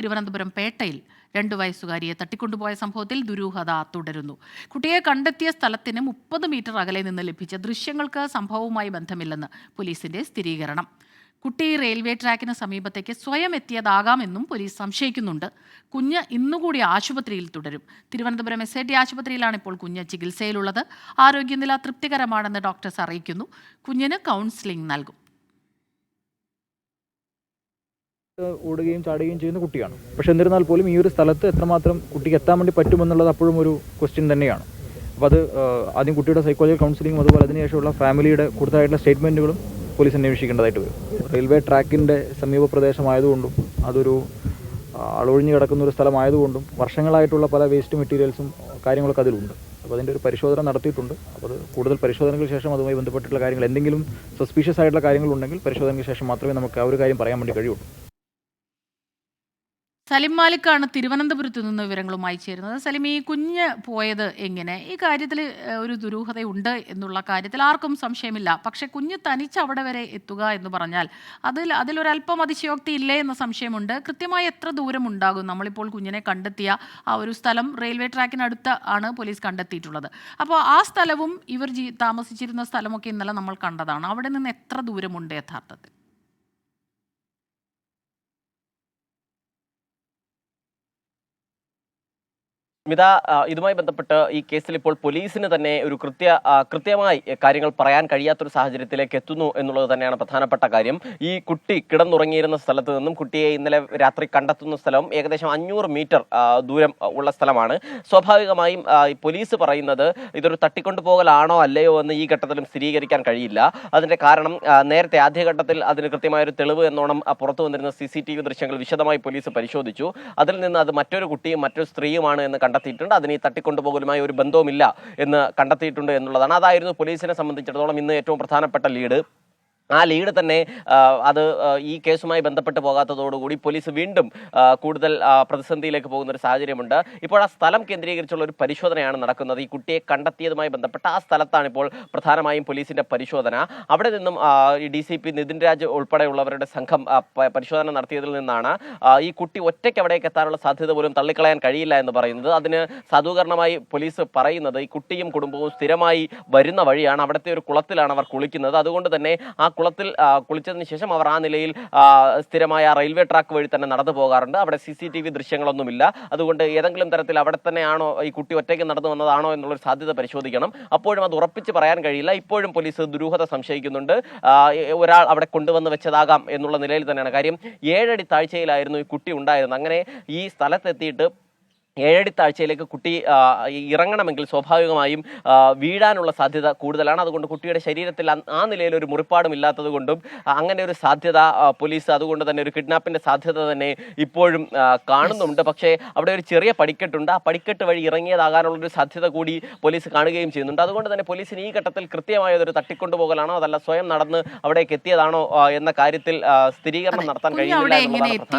തിരുവനന്തപുരം പേട്ടയിൽ രണ്ടു വയസ്സുകാരിയെ തട്ടിക്കൊണ്ടുപോയ സംഭവത്തിൽ ദുരൂഹത തുടരുന്നു. കുട്ടിയെ കണ്ടെത്തിയ സ്ഥലത്തിന് മുപ്പത് മീറ്റർ അകലെ നിന്ന് ലഭിച്ച ദൃശ്യങ്ങൾക്ക് സംഭവവുമായി ബന്ധമില്ലെന്ന് പോലീസിന്റെ സ്ഥിരീകരണം. കുട്ടി റെയിൽവേ ട്രാക്കിന് സമീപത്തേക്ക് സ്വയം എത്തിയതാകാമെന്നും പോലീസ് സംശയിക്കുന്നുണ്ട്. കുഞ്ഞ് ഇന്നുകൂടി ആശുപത്രിയിൽ തുടരും. തിരുവനന്തപുരം എസ് ഐ ടി ആശുപത്രിയിലാണ് ഇപ്പോൾ കുഞ്ഞ് ചികിത്സയിലുള്ളത്. ആരോഗ്യനില തൃപ്തികരമാണെന്ന് ഡോക്ടേഴ്സ് അറിയിക്കുന്നു. കുഞ്ഞിന് കൗൺസിലിംഗ് നൽകും. ഓടുകയും ചാടുകയും ചെയ്യുന്ന കുട്ടിയാണ്. പക്ഷെ എന്നിരുന്നാൽ പോലും ഈ ഒരു സ്ഥലത്ത് എത്രമാത്രം കുട്ടിക്ക് എത്താൻ വേണ്ടി പറ്റുമെന്നുള്ളത് അപ്പോഴും ഒരു ക്വസ്റ്റ്യൻ തന്നെയാണ്. അപ്പോൾ അത് ആദ്യം കുട്ടിയുടെ സൈക്കോളജിക്കൽ കൗൺസിലിംഗ് അതുപോലെ അതിനുശേഷമുള്ള ഫാമിലിയുടെ കൂടുതലായിട്ടുള്ള സ്റ്റേറ്റ്മെന്റുകളും പോലീസ് അന്വേഷിക്കേണ്ടതായിട്ട് വരും. റെയിൽവേ ട്രാക്കിന്റെ സമീപ പ്രദേശമായതുകൊണ്ടും അതൊരു അളൊഴിഞ്ഞു കിടക്കുന്ന ഒരു സ്ഥലമായതുകൊണ്ടും വർഷങ്ങളായിട്ടുള്ള പല വേസ്റ്റ് മെറ്റീരിയൽസും കാര്യങ്ങളൊക്കെ അതിലുണ്ട്. അപ്പോൾ അതിന്റെ ഒരു പരിശോധന നടത്തിയിട്ടുണ്ട്. അപ്പോൾ അത് കൂടുതൽ പരിശോധനകൾക്ക് ശേഷം അതുമായി ബന്ധപ്പെട്ടിട്ടുള്ള കാര്യങ്ങൾ എന്തെങ്കിലും സസ്പീഷ്യസ് ആയിട്ടുള്ള കാര്യങ്ങളുണ്ടെങ്കിൽ പരിശോധനയ്ക്ക് ശേഷം മാത്രമേ നമുക്ക് ആ ഒരു കാര്യം പറയാൻ വേണ്ടി കഴിയുള്ളൂ. സലിം മാലിക്കാണ് തിരുവനന്തപുരത്ത് നിന്ന് വിവരങ്ങളുമായി ചേരുന്നത്. സലിം ഈ കുഞ്ഞ് പോയത് എങ്ങനെ? ഈ കാര്യത്തിൽ ഒരു ദുരൂഹതയുണ്ട് എന്നുള്ള കാര്യത്തിൽ ആർക്കും സംശയമില്ല. പക്ഷെ കുഞ്ഞ് തനിച്ച് അവിടെ വരെ എത്തുക എന്ന് പറഞ്ഞാൽ അതിൽ അതിലൊരല്പം അതിശയോക്തി ഇല്ലേ എന്ന സംശയമുണ്ട്. കൃത്യമായി എത്ര ദൂരം ഉണ്ടാകും നമ്മളിപ്പോൾ കുഞ്ഞിനെ കണ്ടെത്തിയ ആ ഒരു സ്ഥലം റെയിൽവേ ട്രാക്കിനടുത്ത് ആണ് പോലീസ് കണ്ടെത്തിയിട്ടുള്ളത്. അപ്പോൾ ആ സ്ഥലവും ഇവർ താമസിച്ചിരുന്ന സ്ഥലമൊക്കെ ഇന്നലെ നമ്മൾ കണ്ടതാണ്. അവിടെ നിന്ന് എത്ര ദൂരമുണ്ട് യഥാർത്ഥത്തിൽ? സ്മിത ഇതുമായി ബന്ധപ്പെട്ട് ഈ കേസിൽ ഇപ്പോൾ പോലീസിന് തന്നെ ഒരു കൃത്യ കൃത്യമായി കാര്യങ്ങൾ പറയാൻ കഴിയാത്തൊരു സാഹചര്യത്തിലേക്ക് എത്തുന്നു എന്നുള്ളത് തന്നെയാണ് പ്രധാനപ്പെട്ട കാര്യം. ഈ കുട്ടി കിടന്നുറങ്ങിയിരുന്ന സ്ഥലത്ത് നിന്നും കുട്ടിയെ ഇന്നലെ രാത്രി കണ്ടെത്തുന്ന സ്ഥലം ഏകദേശം അഞ്ഞൂറ് മീറ്റർ ദൂരം ഉള്ള സ്ഥലമാണ്. സ്വാഭാവികമായും പോലീസ് പറയുന്നത് ഇതൊരു തട്ടിക്കൊണ്ടുപോകലാണോ അല്ലയോ എന്ന് ഈ ഘട്ടത്തിലും സ്ഥിരീകരിക്കാൻ കഴിയില്ല. അതിന്റെ കാരണം നേരത്തെ ആദ്യഘട്ടത്തിൽ അതിന് കൃത്യമായൊരു തെളിവ് എന്നോണം പുറത്തു വന്നിരുന്ന സി സി ടി വി ദൃശ്യങ്ങൾ വിശദമായി പോലീസ് പരിശോധിച്ചു. അതിൽ നിന്ന് അത് മറ്റൊരു കുട്ടിയും മറ്റൊരു സ്ത്രീയുമാണ് എന്ന് കണ്ടെത്തിയിട്ടുണ്ട്. അതിന് തട്ടിക്കൊണ്ടുപോകലുമായി ഒരു ബന്ധവുമില്ല എന്ന് കണ്ടെത്തിയിട്ടുണ്ട് എന്നുള്ളതാണ്. അതായിരുന്നു പോലീസിനെ സംബന്ധിച്ചിടത്തോളം ഇന്ന് ഏറ്റവും പ്രധാനപ്പെട്ട ലീഡ്. ആ ലീഡ് തന്നെ അത് ഈ കേസുമായി ബന്ധപ്പെട്ട് പോകാത്തതോടുകൂടി പോലീസ് വീണ്ടും കൂടുതൽ പ്രതിസന്ധിയിലേക്ക് പോകുന്ന ഒരു സാഹചര്യമുണ്ട്. ഇപ്പോൾ ആ സ്ഥലം കേന്ദ്രീകരിച്ചുള്ള ഒരു പരിശോധനയാണ് നടക്കുന്നത്. ഈ കുട്ടിയെ കണ്ടെത്തിയതുമായി ബന്ധപ്പെട്ട ആ സ്ഥലത്താണ് ഇപ്പോൾ പ്രധാനമായും പോലീസിന്റെ പരിശോധന. അവിടെ നിന്നും D C P Nithin Raj ഉൾപ്പെടെയുള്ളവരുടെ സംഘം പരിശോധന നടത്തിയതിൽ നിന്നാണ് ഈ കുട്ടി ഒറ്റയ്ക്ക് അവിടേക്ക് എത്താനുള്ള സാധ്യത പോലും തള്ളിക്കളയാൻ കഴിയില്ല എന്ന് പറയുന്നത്. അതിന് സാധൂകരണമായി പോലീസ് പറയുന്നത് ഈ കുട്ടിയും കുടുംബവും സ്ഥിരമായി വരുന്ന വഴിയാണ്. അവിടുത്തെ ഒരു കുളത്തിലാണ് അവർ കുളിക്കുന്നത്. അതുകൊണ്ട് തന്നെ ആ കുളത്തിൽ കുളിച്ചതിന് ശേഷം അവർ ആ നിലയിൽ സ്ഥിരമായ റെയിൽവേ ട്രാക്ക് വഴി തന്നെ നടന്നു പോകാറുണ്ട്. അവിടെ സി സി ടി വി ദൃശ്യങ്ങളൊന്നുമില്ല. അതുകൊണ്ട് ഏതെങ്കിലും തരത്തിൽ അവിടെ തന്നെയാണോ ഈ കുട്ടി ഒറ്റയ്ക്ക് നടന്നു വന്നതാണോ എന്നുള്ളൊരു സാധ്യത പരിശോധിക്കണം. അപ്പോഴും അത് ഉറപ്പിച്ച് പറയാൻ കഴിയില്ല. ഇപ്പോഴും പോലീസ് ദുരൂഹത സംശയിക്കുന്നുണ്ട്. ഒരാൾ അവിടെ കൊണ്ടുവന്ന് വെച്ചതാകാം എന്നുള്ള നിലയിൽ തന്നെയാണ്. കാര്യം ഏഴടി താഴ്ചയിലായിരുന്നു ഈ കുട്ടി ഉണ്ടായിരുന്നത്. അങ്ങനെ ഈ സ്ഥലത്തെത്തിയിട്ട് ഏഴടി താഴ്ചയിലേക്ക് കുട്ടി ഇറങ്ങണമെങ്കിൽ സ്വാഭാവികമായും വീഴാനുള്ള സാധ്യത കൂടുതലാണ്. അതുകൊണ്ട് കുട്ടിയുടെ ശരീരത്തിൽ ആ നിലയിൽ ഒരു മുറിപ്പാടും ഇല്ലാത്തത് കൊണ്ടും അങ്ങനെ ഒരു സാധ്യത പോലീസ് അതുകൊണ്ട് തന്നെ ഒരു കിഡ്നാപ്പിന്റെ സാധ്യത തന്നെ ഇപ്പോഴും കാണുന്നുണ്ട്. പക്ഷേ അവിടെ ഒരു ചെറിയ പടിക്കെട്ടുണ്ട്. ആ പടിക്കെട്ട് വഴി ഇറങ്ങിയതാകാനുള്ള ഒരു സാധ്യത കൂടി പോലീസ് കാണുകയും ചെയ്യുന്നുണ്ട്. അതുകൊണ്ട് തന്നെ പോലീസിന് ഈ ഘട്ടത്തിൽ കൃത്യമായ ഒരു തട്ടിക്കൊണ്ടുപോകലാണോ അതല്ല സ്വയം നടന്ന് അവിടേക്ക് എത്തിയതാണോ എന്ന കാര്യത്തിൽ സ്ഥിരീകരണം നടത്താൻ കഴിയുന്നില്ല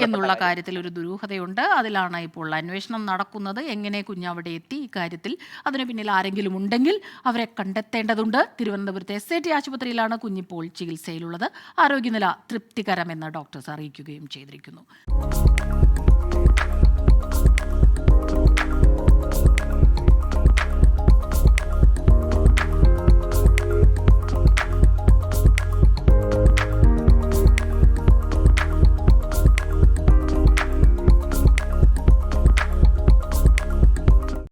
എന്നുള്ള കാര്യത്തിൽ ഒരു ദുരൂഹതയുണ്ട്. അതിലാണ് ഇപ്പോൾ അന്വേഷണം നടക്കുന്നത്? എങ്ങനെ കുഞ്ഞ് അവിടെ എത്തി? ഇക്കാര്യത്തിൽ അതിന് പിന്നിൽ ആരെങ്കിലും ഉണ്ടെങ്കിൽ അവരെ കണ്ടെത്തേണ്ടതുണ്ട്. തിരുവനന്തപുരത്തെ എസ് ഐ ടി ആശുപത്രിയിലാണ് കുഞ്ഞിപ്പോൾ ചികിത്സയിലുള്ളത്. ആരോഗ്യനില തൃപ്തികരമെന്ന് ഡോക്ടേഴ്സ് അറിയിക്കുകയും ചെയ്തിരിക്കുന്നു.